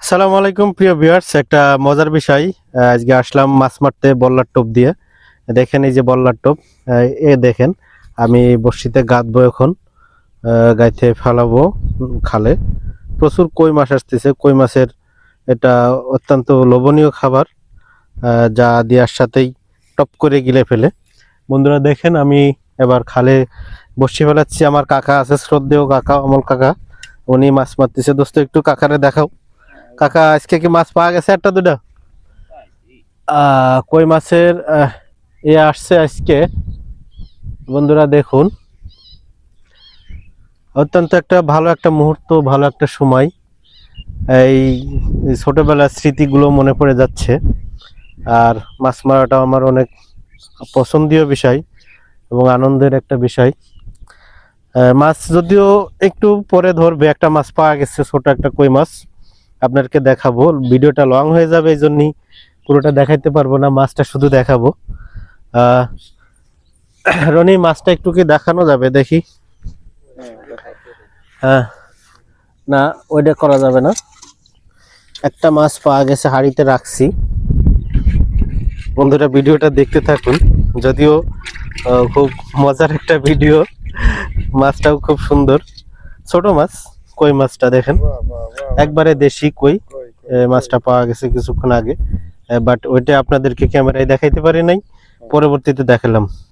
আসসালামু আলাইকুম, প্রিয় ভিউয়ার্স একটা মজার বিষয়। আজকে আসলাম মাছ মারতে বল্লার টোপ দিয়ে। দেখেন এই যে বল্লার টোপ এ দেখেন, আমি বর্ষিতে গাঁদবো এখন গাইতে ফেলাবো খালে। প্রচুর কই মাছ আসতেছে, কই মাছের এটা অত্যন্ত লোভনীয় খাবার যা দেওয়ার সাথেই টপ করে গিলে ফেলে। বন্ধুরা দেখেন, আমি এবার খালে বসে ফেলাচ্ছি। আমার কাকা আছে শ্রদ্ধেয় কাকা, অমল কাকা। উনি মাছ মারতেছে। দোস্ত, একটু কাকারে দেখাও। কাকা, আজকে কি মাছ পাওয়া গেছে একটা দুটা কই মাছের এ আসছে আজকে। বন্ধুরা, দেখুন। অত্যন্ত একটা ভালো একটা মুহূর্ত, ভালো একটা সময়। এই ছোটবেলার স্মৃতিগুলো মনে পড়ে যাচ্ছে। আর মাছ মারাটা আমার অনেক পছন্দীয় বিষয় এবং আনন্দের একটা বিষয়। মাছ যদিও একটু পরে ধরবে, একটা মাছ পাওয়া গেছে, ছোট একটা কই মাছ। আপনাদেরকে দেখাবো, ভিডিওটা লং হয়ে যাবে, এই জন্যই পুরোটা দেখাইতে পারব না, মাছটা শুধু দেখাবো। রনি, মাছটা একটু কি দেখানো যাবে, দেখি? হ্যাঁ না, ওইটা করা যাবে না। একটা মাছ পাওয়া গেছে, হাড়িতে রাখছি। বন্ধুরা, ভিডিওটা দেখতে থাকুন, যদিও খুব মজার একটা ভিডিও। মাছটাও খুব সুন্দর। ছোট মাছ কই মাছটা দেখেন? একবারে দেশি কই মাছটা পাওয়া গেছে কিছুক্ষণ আগে। বাট ওইটা আপনাদেরকে ক্যামেরায় দেখাইতে পারি নাই। পরবর্তীতে দেখালাম।